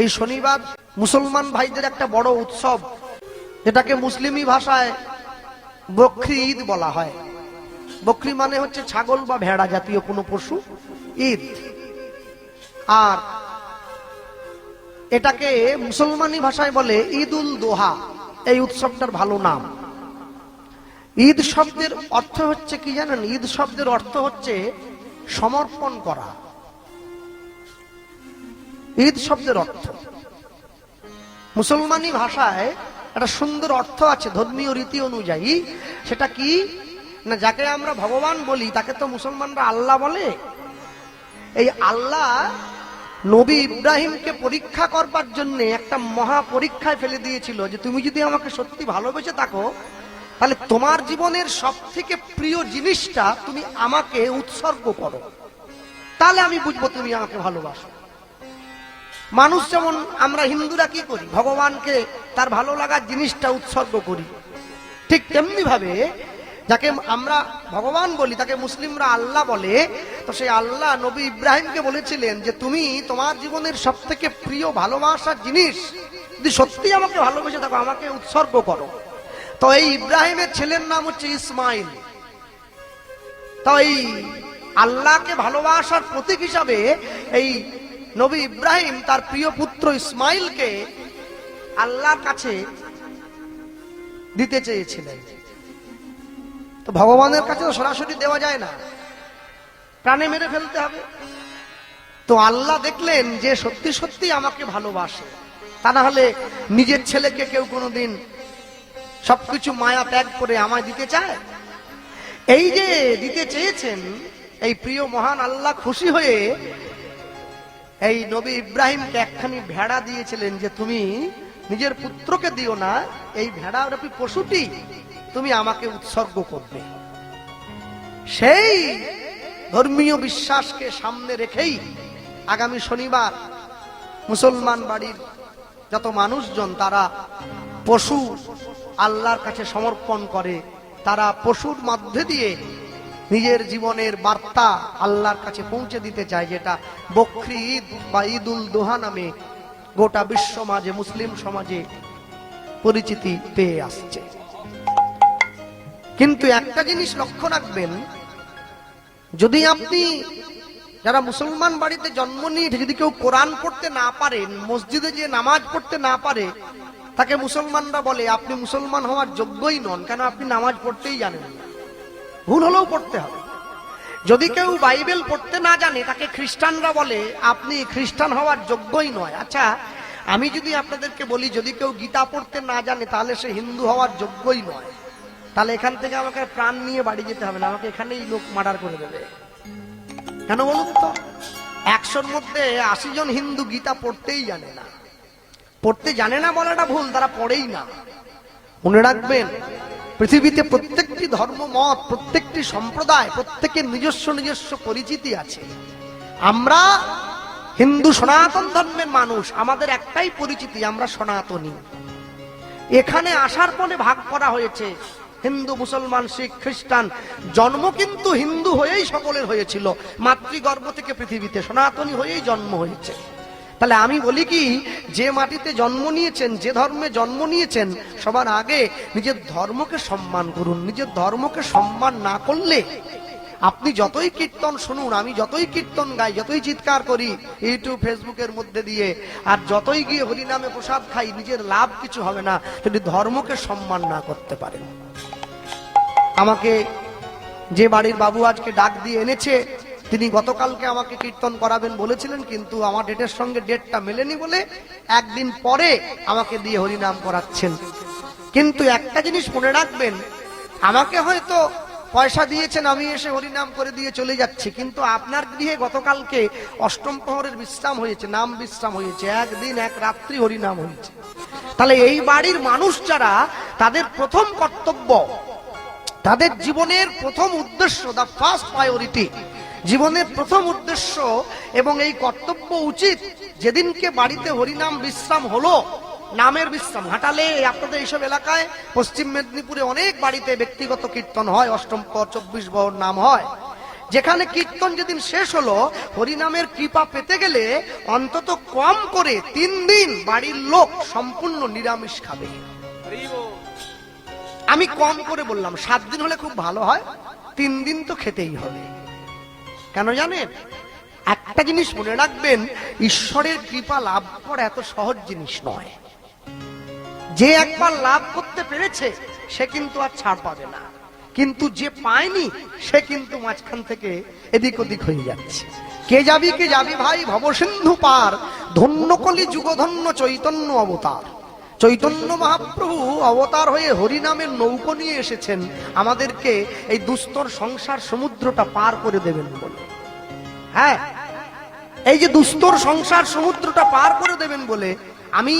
এই শনিবার মুসলমান ভাইদের একটা বড় উৎসব, যেটাকে মুসলিমী ভাষায় বকরি ঈদ বলা হয়। বকরি মানে হচ্ছে ছাগল বা ভেড়া জাতীয় কোনো পশু, ঈদ। আর এটাকে মুসলমানি ভাষায় বলে ঈদ উল দোহা, এই উৎসবটার ভালো নাম। ঈদ শব্দের অর্থ হচ্ছে কি জানেন? ঈদ শব্দের অর্থ হচ্ছে সমর্পণ করা। ঈদ শব্দের অর্থ। মুসলমানি ভাষায় একটা সুন্দর অর্থ আছে, ধর্মীয় রীতি অনুযায়ী। সেটা কি? না, যাকে আমরা ভগবান বলি, তাকে তো মুসলমানরা আল্লাহ বলে। এই আল্লাহ নবী ইব্রাহিমকে পরীক্ষা করবার জন্য একটা মহা পরীক্ষায় ফেলে দিয়েছিল যে, তুমি যদি আমাকে সত্যি ভালোবেসে থাকো, তাহলে তোমার জীবনের সব থেকে প্রিয় জিনিসটা তুমি আমাকে উৎসর্গ করো। তাহলে আমি বুঝব তুমি আমাকে ভালোবাসো। মানুষ যেমন আমরা হিন্দুরা কি করি? ভগবানকে তার ভালো লাগার জিনিসটা উৎসর্গ করি। ঠিক তেমনি ভাবে যাকে আমরা ভগবান বলি, তাকে মুসলিমরা আল্লাহ বলে, তো সেই আল্লাহ নবী ইব্রাহিমকে বলেছিলেন যে, তুমি তোমার জীবনের সব থেকে প্রিয় ভালোবাসার জিনিস, যদি সত্যি আমাকে ভালোবেসে থাকো, আমাকে উৎসর্গ করো। তো এই ইব্রাহিমের ছেলের নাম হচ্ছে ইসমাইল। তো এই আল্লাহকে ভালোবাসার প্রতীক হিসাবে এই নবী ইব্রাহিম তার প্রিয় পুত্র ইসমাইলকে আল্লাহর কাছে দিতে চেয়েছিলেন। তো ভগবানের কাছে তো সরাসরি দেওয়া যায় না। প্রাণে মেরে ফেলতে হবে। তো আল্লাহ দেখলেন যে সত্যি সত্যি আমাকে ভালোবাসে। তা না হলে নিজের ছেলেকে কেউ কোনোদিন সবকিছু মায়া ত্যাগ করে আমায় দিতে চায়? এই যে দিতে চেয়েছেন, এই প্রিয় মহান আল্লাহ খুশি হয়ে এই নবী ইব্রাহিমকে একখানি ভেড়া দিয়েছিলেন যে তুমি নিজের পুত্রকে দিও না, এই ভেড়া রূপী পশুটি, তুমি আমাকে উৎসর্গ করবে। সেই ধর্মীয় বিশ্বাসকে সামনে রেখেই আগামী শনিবার মুসলমান বাড়ির যত মানুষজন, তারা পশু আল্লাহর কাছে সমর্পণ করে, তারা পশুর মধ্যে দিয়ে নিজের জীবনের বার্তা আল্লাহর কাছে পৌঁছে দিতে চায়, যেটা বকরি ঈদ বা ঈদ উল দোহা নামে গোটা বিশ্ব সমাজে মুসলিম সমাজে পরিচিতি পেয়ে আসছে। কিন্তু একটা জিনিস লক্ষ্য রাখবেন, যদি আপনি যারা মুসলমান বাড়িতে জন্ম নিয়ে যদি কেউ কোরআন পড়তে না পারেন, মসজিদে যে নামাজ পড়তে না পারে, তাকে মুসলমানরা বলে, আপনি মুসলমান হওয়ার যোগ্যই নন। কেন আপনি নামাজ পড়তেই জানেন না? ভুল হলেও পড়তে হবে। যদি কেউ বাইবেল পড়তে না জানে, তাকে খ্রিস্টানরা বলে, আপনি খ্রিস্টান হওয়ার যোগ্যই নয়। আচ্ছা আমি যদি আপনাদেরকে বলি, যদি কেউ গীতা পড়তে না জানে, তাহলে সে হিন্দু হওয়ার যোগ্যই নয়। তাহলে এখান থেকে আমাকে প্রাণ নিয়ে বাড়ি যেতে হবে না, আমাকে এখানেই লোক মার্ডার করে দেবে। কেন বলুন তো? একশোর মধ্যে আশি জন হিন্দু গীতা পড়তেই জানে না। পড়তে জানে না বলাটা ভুল, তারা পড়েই না। মনে রাখবেন পৃথিবীতে প্রত্যেকটি ধর্ম, মত, প্রত্যেকটি সম্প্রদায়, প্রত্যেকের নিজস্ব নিজস্ব পরিচিতি আছে। আমরা হিন্দু সনাতন ধর্মের মানুষ, আমাদের একটাই পরিচিতি, আমরা সনাতনী। এখানে আসার পরে ভাগ করা হয়েছে, হিন্দু, মুসলমান, শিখ, খ্রিস্টান। জন্ম কিন্তু হিন্দু হয়েই সকলের হয়েছিল। মাতৃগর্ভ থেকে পৃথিবীতে সনাতনী হয়েই জন্ম হয়েছে। তাহলে আমি বলি কি, যে মাটিতে জন্ম নিয়েছেন, যে ধর্মে জন্ম নিয়েছেন, সবার আগে নিজের ধর্মকে সম্মান করুন, নিজের ধর্মকে সম্মান না করলে আপনি যতই কীর্তন শুনুন, আমি যতই কীর্তন গাই, যতই চিৎকার করি, ইউটিউব, ফেসবুকের মধ্যে দিয়ে, আর যতই গিয়ে হরিনামে প্রসাদ খাই, নিজের লাভ কিছু হবে না, যদি ধর্মকে সম্মান না করতে পারেন। আমাকে যে বাড়ির বাবু আজকে ডাক দিয়ে এনেছে তিনি গতকালকে আমাকে কীর্তন করাবেন বলেছিলেন, কিন্তু আমার ডেটের সঙ্গে ডেটটা মেলেনি বলে একদিন পরে আমাকে দিয়ে হরিনাম করাচ্ছেন। কিন্তু একটা জিনিস মনে রাখবেন, আমাকে হয়তো পয়সা দিয়েছেন, আমি এসে হরিনাম করে দিয়ে চলে যাচ্ছি, কিন্তু আপনার গৃহে গতকালকে অষ্টম প্রহরের বিশ্রাম হয়েছে, নাম বিশ্রাম হয়েছে, একদিন এক রাত্রি হরিনাম হয়েছে। তাহলে এই বাড়ির মানুষ যারা, তাদের প্রথম কর্তব্য, তাদের জীবনের প্রথম উদ্দেশ্য দ্য ফার্স্ট প্রায়োরিটি জীবনের প্রথম উদ্দেশ্য এবং এই কর্তব্য উচিত, যেদিনকে বাড়িতে হরিনাম বিশ্রাম হলো, নামের বিশ্রাম। হাঁটালে আপনাদের এইসব এলাকায়, পশ্চিম মেদিনীপুরে অনেক বাড়িতে ব্যক্তিগত কীর্তন হয়, অষ্টম পর, চব্বিশ বহর নাম হয়। যেখানে কীর্তন যেদিন শেষ হলো, হরিনামের কৃপা পেতে গেলে অন্তত কম করে তিন দিন বাড়ির লোক সম্পূর্ণ নিরামিষ খাবে। আমি কম করে বললাম, সাত দিন হলে খুব ভালো হয়, তিন দিন তো খেতেই হবে। কেন জানেন? একটা জিনিস মনে রাখবেন, ঈশ্বরের কৃপা লাভ করা এত সহজ জিনিস নয়। যে একবার লাভ করতে পেরেছে, সে কিন্তু আর ছাড় পাবে না। কিন্তু যে পায়নি, সে কিন্তু মাঝখান থেকে এদিক ওদিক হয়ে যাচ্ছে। কে যাবি কে যাবি ভাই? ভবসিন্ধু পার, ধন্যকলি যুগধন্য চৈতন্য অবতার। চৈতন্য মহাপ্রভু অবতার হয়ে হরিনামের নৌকো নিয়ে এসেছেন, আমাদেরকে এই দুস্তর সংসার সমুদ্রটা পার করে দেবেন বলে। হ্যাঁ এই যে দুস্তর সংসার সমুদ্রটা পার করে দেবেন বলে, আমি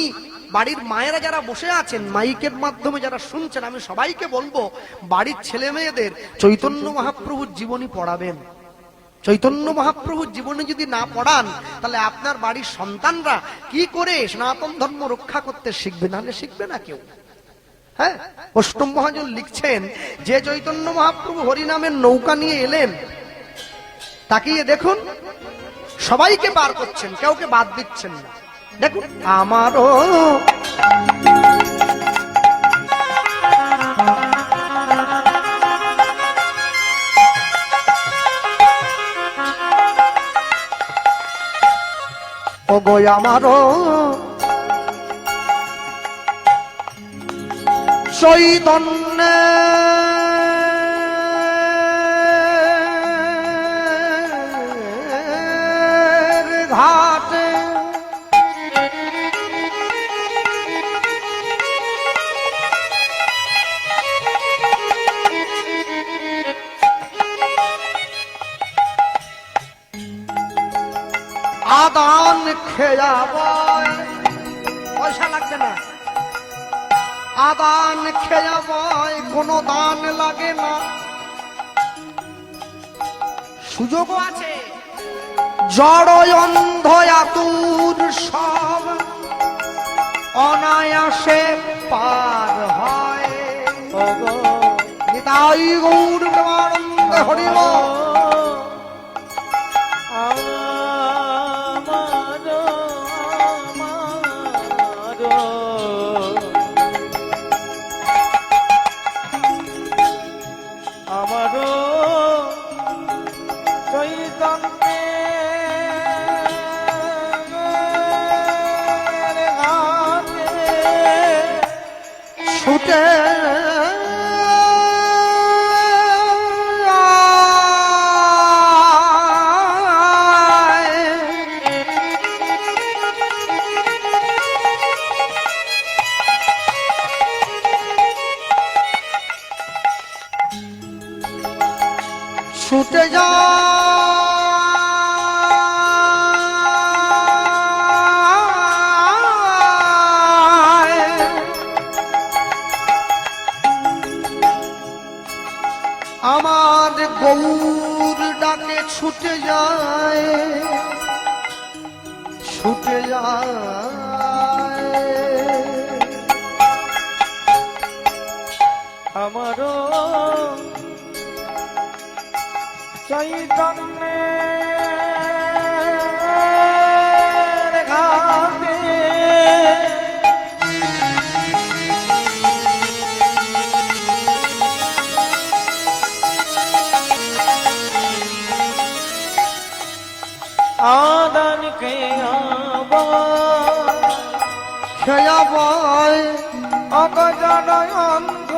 বাড়ির মায়েরা যারা বসে আছেন, মাইকের মাধ্যমে যারা শুনছেন, আমি সবাইকে বলব, বাড়ির ছেলে মেয়েদের চৈতন্য মহাপ্রভুর জীবনী পড়াবেন। চৈতন্য মহাপ্রভুর জীবনে যদি না পড়ান, তাহলে আপনার বাড়ির সন্তানরা কি করে সনাতন ধর্ম রক্ষা করতে শিখবে? নাহলে শিখবে না কেউ। হ্যাঁ? অষ্টম মহাজন লিখছেন, যে চৈতন্য মহাপ্রভু হরিনামের নৌকা নিয়ে এলেন, তাকিয়ে দেখুন, সবাইকে পার করছেন, কাউকে বাদ দিচ্ছেন না। দেখুন, আমারও ও গো আমারও। চৈতন্যের আদান পয়সা লাগবে না। আদান খেয়াবয় কোনো দান লাগে না। সুযোগও আছে। জড় অন্ধ আতুর সব। অনায়াসে পার হয়। নিতাই গৌর হরিব ছুটে আমার গৌর ডাকে ছুটে যায় ছুটে যায়। আমারও চৈতন্যের আদান খেয়াব খেয়া বয় অগজন অন্ধ।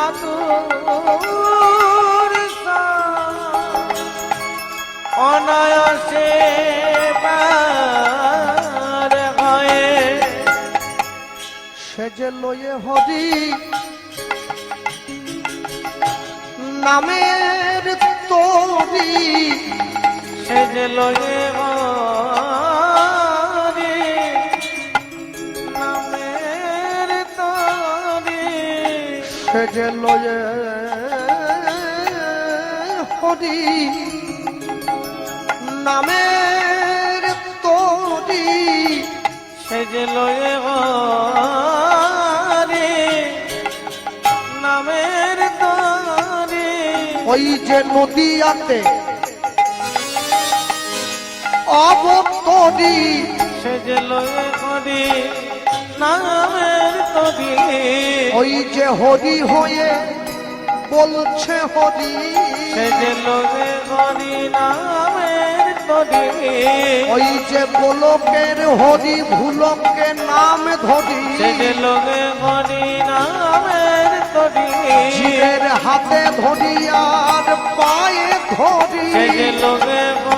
আতুর অনায়াসে সেজে লয়ে হরি নামের তরি সে লয়ে হরি। নামের তরি সেজে লয়ে হরি নামের তরি সে যে লয়ে হরি। নামের তরি। ওই যে নদিয়াতে অবতরী সেজে লয়ে করি নামের তরি ওই যে হরি হয়ে বলছে হরি। সেজে লয়ে করি নামের তরি ওই যে গোলকের হরি ভুলকে নাম ধরি। সেজে লয়ে করি নামের তরি হাতে ধরি আর পায়ে ধরি। লয়ে নামের তরি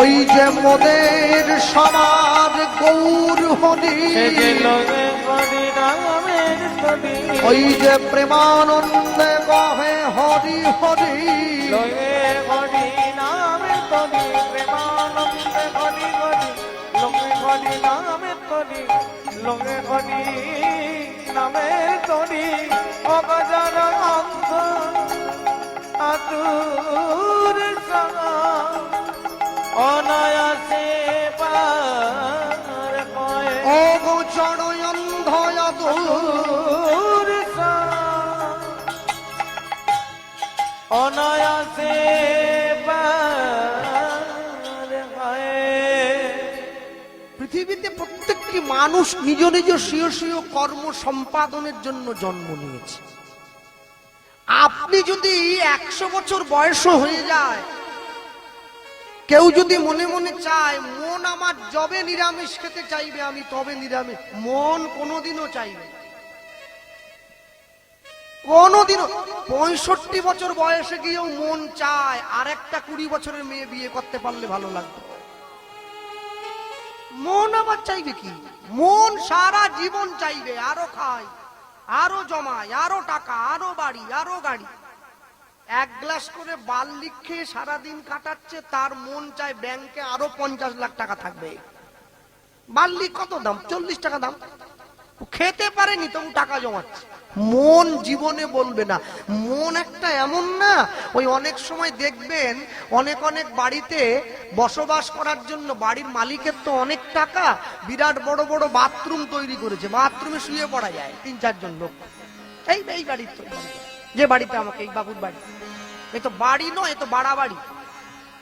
ওই যে মোদের সবার গৌর হরি ওই যে প্রেমানন্দে গহে হরি হরি। নামের তরি প্রেমানন্দে অনায়াসে পৃথিবীতে প্রত্যেকটি মানুষ নিজ নিজ স্বীয় স্বীয় কর্ম সম্পাদনের জন্য জন্ম নিয়েছে। আপনি যদি একশো বছর বয়স হয়ে যায় কেউ যদি মনে মনে চায়, মন আমার যবে নিরামিষ খেতে চাইবে, আমি তবে নিরামিষ। মন কোনোদিনও চাইবে। কোনোদিনও। পঁয়ষট্টি বছর বয়সে গিয়েও মন চায় আর একটা কুড়ি বছরের মেয়ে বিয়ে করতে পারলে ভালো লাগবে। মন আবার চাইবে কি? মন সারা জীবন চাইবে, আরও খায়, আরও জমায়, আরও টাকা, আরও বাড়ি, আরও গাড়ি। এক গ্লাস করে বাল্লি খেয়ে সারাদিন কাটাচ্ছে, তার মন চায় ব্যাংকে আরও পঞ্চাশ লাখ টাকা থাকবে। বাল্লি কত দাম? চল্লিশ টাকা দাম। খেতে পারেনি, তবু টাকা জমাচ্ছে। মন জীবনে বলবে না। মন একটা এমন না, ওই অনেক সময় দেখবেন অনেক অনেক বাড়িতে বসবাস করার জন্য বাড়ির মালিকের তো অনেক টাকা, বিরাট বড় বড় বাথরুম তৈরি করেছে। বাথরুমে শুয়ে পড়া যায়, তিন চারজন লোক। এই এই বাড়ির তো যে বাড়িতে আমাকে, এই বাবুর বাড়ি। এ তো বাড়ি নয়, এ তো বাড়া বাড়ি।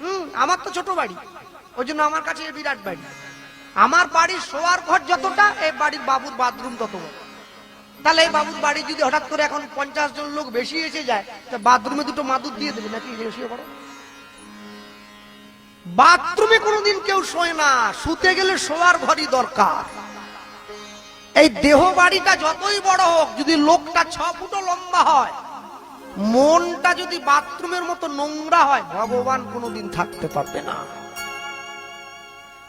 হুম, আমার তো ছোট বাড়ি। ওই জন্য আমার কাছে বিরাট বাড়ি। আমার বাড়ির শোয়ার ঘর যতটা এই বাড়ির বাবুর বাথরুম তত তাহলে এই বাবুর বাড়ি যদি হঠাৎ করে এখন পঞ্চাশ জন লোক বেশি এসে যায়, তা বাথরুমে দুটো মাদুর দিয়ে দেবে নাকি? বেশি বড় বাথরুমে কোনোদিন কেউ শোয় না, শুতে গেলে শোয়ার ঘরই দরকার। এই দেহ বাড়িটা যতই বড় হোক, যদি লোকটা ছ ফুটো লম্বা হয় মনটা যদি বাথরুমের মতো নোংরা হয়, ভগবান কোনোদিন থাকতে পারবে না।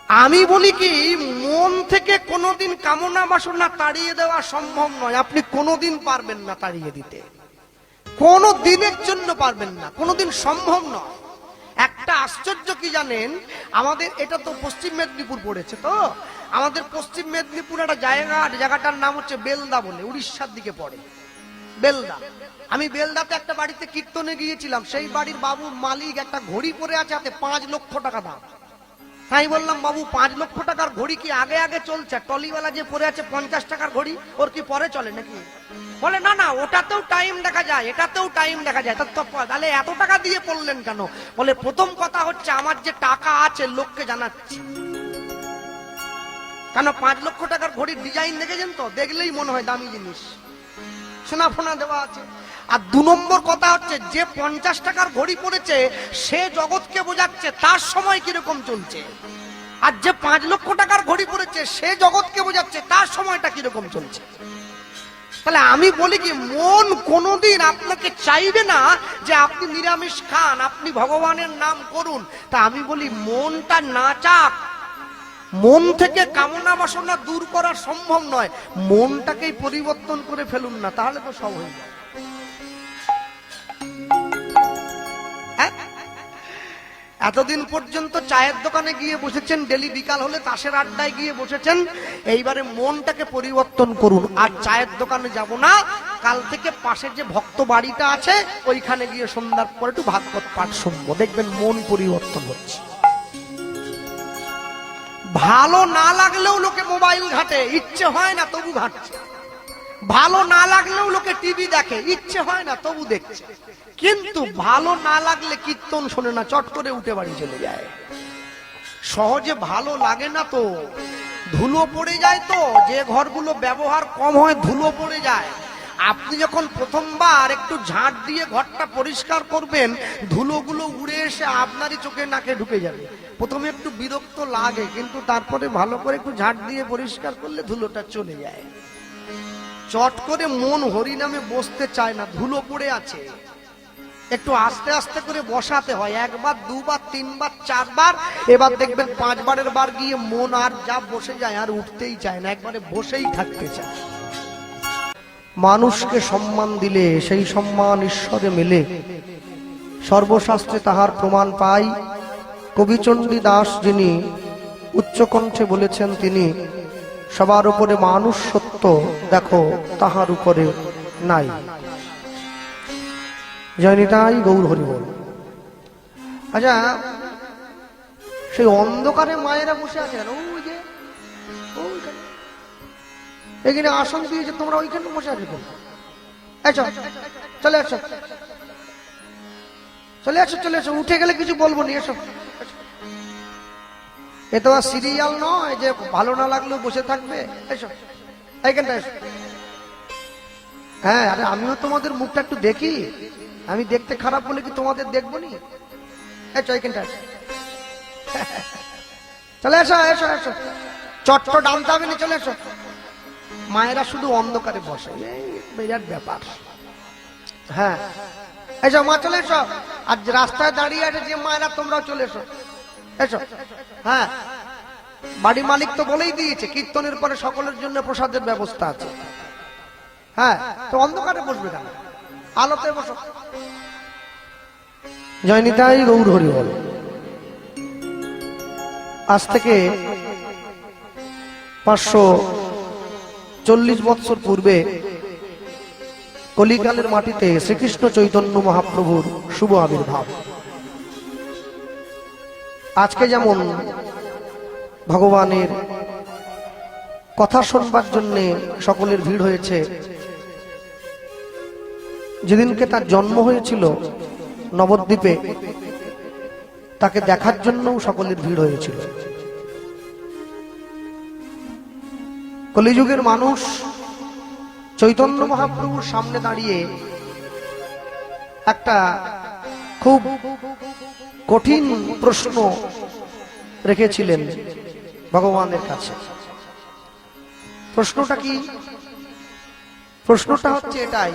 আমি বলি কি, মন থেকে কোনোদিন কামনা বাসনা তাড়িয়ে দেওয়া সম্ভব নয়। আপনি কোনোদিন পারবেন না তাড়িয়ে দিতে। কোনো দিনের জন্য পারবেন না। কোনোদিন সম্ভব নয়। একটা আশ্চর্য কি জানেন? আমাদের, এটা তো পশ্চিম মেদিনীপুর পড়েছে তো? আমাদের পশ্চিম মেদিনীপুর একটা জায়গা, জায়গাটার নাম হচ্ছে বেলদা বলে, উড়িষ্যার দিকে পড়ে। বেলদা। আমি বেলদাতে একটা বাড়িতে কীর্তনে গিয়েছিলাম, সেই বাড়ির বাবুর মালিক একটা ঘড়ি পরে আছে হাতে পাঁচ লক্ষ টাকা দাম। তাই বললাম, বাবু, পাঁচ লক্ষ টাকার ঘড়ি কি আগে আগে চলছে? টলিওয়ালা যে পরে আছে পঞ্চাশ টাকার ঘড়ি, ওর কি পরে চলে নাকি? বলে, না না, ওটাতেও টাইম দেখা যায়, এটাতেও টাইম দেখা যায়। তাহলে এত টাকা দিয়ে পড়লেন কেন? বলে, প্রথম কথা হচ্ছে আমার যে টাকা আছে, লোককে জানাচ্ছি। কেন, পাঁচ লক্ষ টাকার ঘড়ির ডিজাইন দেখেছেন তো? দেখলেই মনে হয় দামি জিনিস। সোনা ফোনা দেওয়া আছে। আর দু নম্বর কথা হচ্ছে, যে পঞ্চাশ টাকার ঘড়ি পড়েছে, সে জগৎকে বোঝাচ্ছে তার সময় কীরকম চলছে। আর যে পাঁচ লক্ষ টাকার ঘড়ি পড়েছে, সে জগৎকে বোঝাচ্ছে তার সময়টা কীরকম চলছে। তাহলে আমি বলি কি, মন কোনোদিন আপনাকে চাইবে না যে আপনি নিরামিষ খান, আপনি ভগবানের নাম করুন। তা আমি বলি, মনটা না চাক। মন থেকে কামনা বাসনা দূর করা সম্ভব নয়। মনটাকেই পরিবর্তন করে ফেলুন না, তাহলে তো সব হয়ে যাবে। এতদিন পর্যন্ত চায়ের দোকানে গিয়ে বসেছেন, ডেলি বিকাল হলে তাসের আড্ডায় গিয়ে বসেছেন। এইবারে মনটাকে পরিবর্তন করুন। আর চায়ের দোকানে যাব না। কাল থেকে পাশে যে ভক্ত বাড়িটা আছে, ওইখানে গিয়ে সন্ধ্যার পর একটু ভাগবত পাঠ শুনব। দেখবেন মন পরিবর্তন হচ্ছে। ভালো না লাগলেও লোকে মোবাইল ঘাটে। ইচ্ছে হয় না তবু ঘাটছে। ভালো না লাগলেও লোকে টিভি দেখে, ইচ্ছে হয় না, তবু দেখছে। কিন্তু ভালো না লাগলে কীর্তন শোনে না, চট করে উঠে বাড়ি চলে যায়। সহজে ভালো লাগে না তো, ধুলো পড়ে যায় তো, যে ঘরগুলো ব্যবহার কম হয় ধুলো পড়ে যায়। আপনি যখন প্রথমবার একটু ঝাঁট দিয়ে ঘরটা পরিষ্কার করবেন, ধুলোগুলো উড়ে এসে আপনারই চোখে নাকে ঢুকে যাবে। প্রথমে একটু বিরক্ত লাগে, কিন্তু তারপরে ভালো করে একটু ঝাঁট দিয়ে পরিষ্কার করলে ধুলোটা চলে যায়। চট করে মন হরিনামে বসতে চায় না, ধুলো পড়ে আছে। একটু আস্তে আস্তে করে বসাতে হয়, একবার, দুবার, তিনবার, চারবার, এবার দেখবেন পাঁচবারের বার গিয়ে মন আর যা বসে যায় আর উঠতেই চায় না, একবারে বসেই থাকতে চায়। মানুষকে সম্মান দিলে, সেই সম্মান ঈশ্বরে মেলে। সর্বশাস্ত্রে তাহার প্রমাণ পাই। কবিচণ্ডী দাস যিনি উচ্চকণ্ঠে বলেছেন তিনি সবার উপরে মানুষ সত্য দেখো তাহার উপরে নাই। জয়নিতাই গৌর হরি বল আচ্ছা সেই অন্ধকারে মায়েরা বসে আছে ওই যে এখানে আসন দিয়েছে তোমরা ওইখানে বসে আছো চল, আসো চলে আসো চলে আসো উঠে গেলে কিছু বলব নি এসো। এ তো সিরিয়াল নয় যে ভালো না লাগলেও বসে থাকবে। এসো এইখানটা এসো। হ্যাঁ আরে আমিও তোমাদের মুখটা একটু দেখি। আমি দেখতে খারাপ বলে কি তোমাদের দেখব নি? এইখানটা এসো। চলে এসো এসো এসো। চট্ট ডানতে হবে না চলে এসো। মায়েরা শুধু অন্ধকারে বসে বিরাট ব্যাপার। হ্যাঁ এসো মা, চলে এসো। আর রাস্তায় দাঁড়িয়ে আছে যে মায়েরা, তোমরাও চলে এসো। এসো। হ্যাঁ। বাড়ি মালিক তো বলেই দিয়েছে, কীর্তনের পরে সকলের জন্য প্রসাদের ব্যবস্থা আছে। হ্যাঁ তো অন্ধকারে বসবে কেন? আলোতে বসো। জয়নিতাই গৌর হরি বল। আজ থেকে পাঁচশো চল্লিশ বৎসর পূর্বে কলিকালের মাটিতে শ্রীকৃষ্ণ চৈতন্য মহাপ্রভুর শুভ আবির্ভাব। আজকে যেমন ভগবানের কথা শুনবার জন্য সকলের ভিড় হয়েছে, যেদিনকে তার জন্ম হয়েছিল নবদ্বীপে, তাকে দেখার জন্যও সকলের ভিড় হয়েছিল। কলিযুগের মানুষ চৈতন্য মহাপ্রভুর সামনে দাঁড়িয়ে একটা খুব কঠিন প্রশ্ন রেখেছিলেন ভগবানের কাছে। প্রশ্নটা কি? প্রশ্নটা হচ্ছে এটাই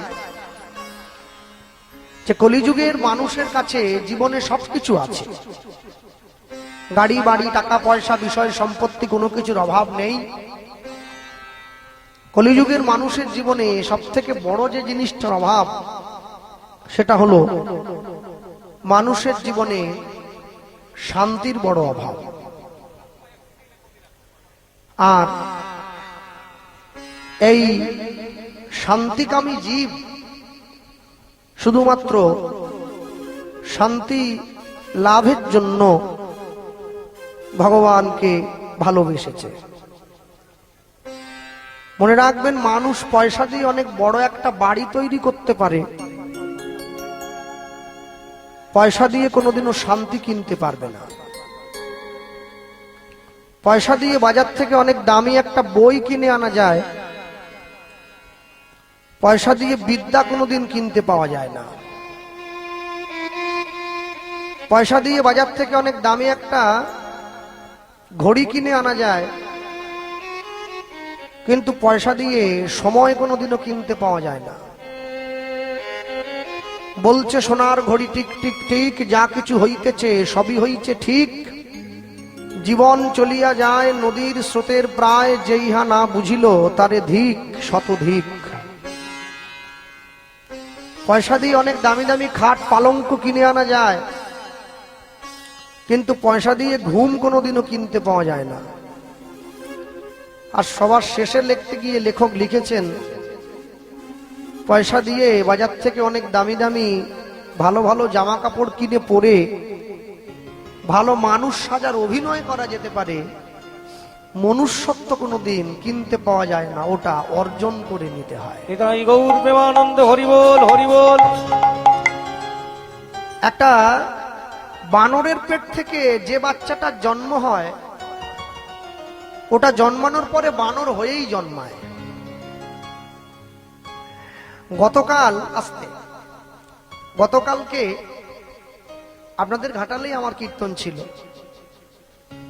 যে কলিযুগের মানুষের কাছে জীবনে সবকিছু আছে। গাড়ি, বাড়ি, টাকা, পয়সা, বিষয়, সম্পত্তি, কোনো কিছুর অভাব নেই। কলিযুগের মানুষের জীবনে সব থেকে বড় যে জিনিসটার অভাব, সেটা হলো মানুষের জীবনে শান্তির বড় অভাব। আর এই শান্তিকামী জীব শুধুমাত্র শান্তি লাভের জন্য ভগবানকে ভালোবেসেছে। মনে রাখবেন, মানুষ পয়সা দিয়ে অনেক বড় একটা বাড়ি তৈরি করতে পারে। পয়সা দিয়ে কোনোদিনও শান্তি কিনতে পারবে না। পয়সা দিয়ে বাজার থেকে অনেক দামি একটা বই কিনে আনা যায়। পয়সা দিয়ে বিদ্যা কোনোদিন কিনতে পাওয়া যায় না। পয়সা দিয়ে বাজার থেকে অনেক দামি একটা ঘড়ি কিনে আনা যায়। কিন্তু পয়সা দিয়ে সময় কোনোদিনও কিনতে পাওয়া যায় না। বলছে সোনার ঘড়ি টিক টিক টিক, যা কিছু হইতেছে সবই হইছে ঠিক। জীবন চলিয়া যায়, নদীর স্রোতের প্রায় যেইহা না বুঝিল, তারে ধিক, শতধিক। পয়সা দিয়ে অনেক দামি দামি খাট, পালঙ্ক কিনে আনা যায়। কিন্তু পয়সা দিয়ে ঘুম কোনোদিনও কিনতে পাওয়া যায় না। আর সবার শেষে লিখতে গিয়ে লেখক লিখেছেন পয়সা দিয়ে বাজার থেকে অনেক দামি দামি ভালো ভালো জামা কাপড় কিনে পরে ভালো মানুষ সাজার অভিনয় করা যেতে পারে। মনুষ্যত্ব কোনো দিন কিনতে পাওয়া যায় না ওটা অর্জন করে নিতে হয়। নিতাই গৌর প্রেমানন্দ হরিবোল হরিবোল। একটা বানরের পেট থেকে যে বাচ্চাটার জন্ম হয় ওটা জন্মানোর পরে বানর হয়েই জন্মায়। গতকাল আসতে। গতকালকে আপনাদের ঘাটালেই আমার কীর্তন ছিল।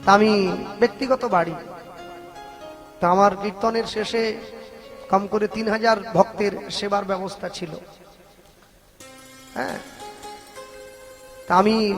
তা আমি ব্যক্তিগত বাড়ি। তা আমার কীর্তনের শেষে কম করে তিন হাজার ভক্তের সেবার ব্যবস্থা ছিল। হ্যাঁ? তা আমি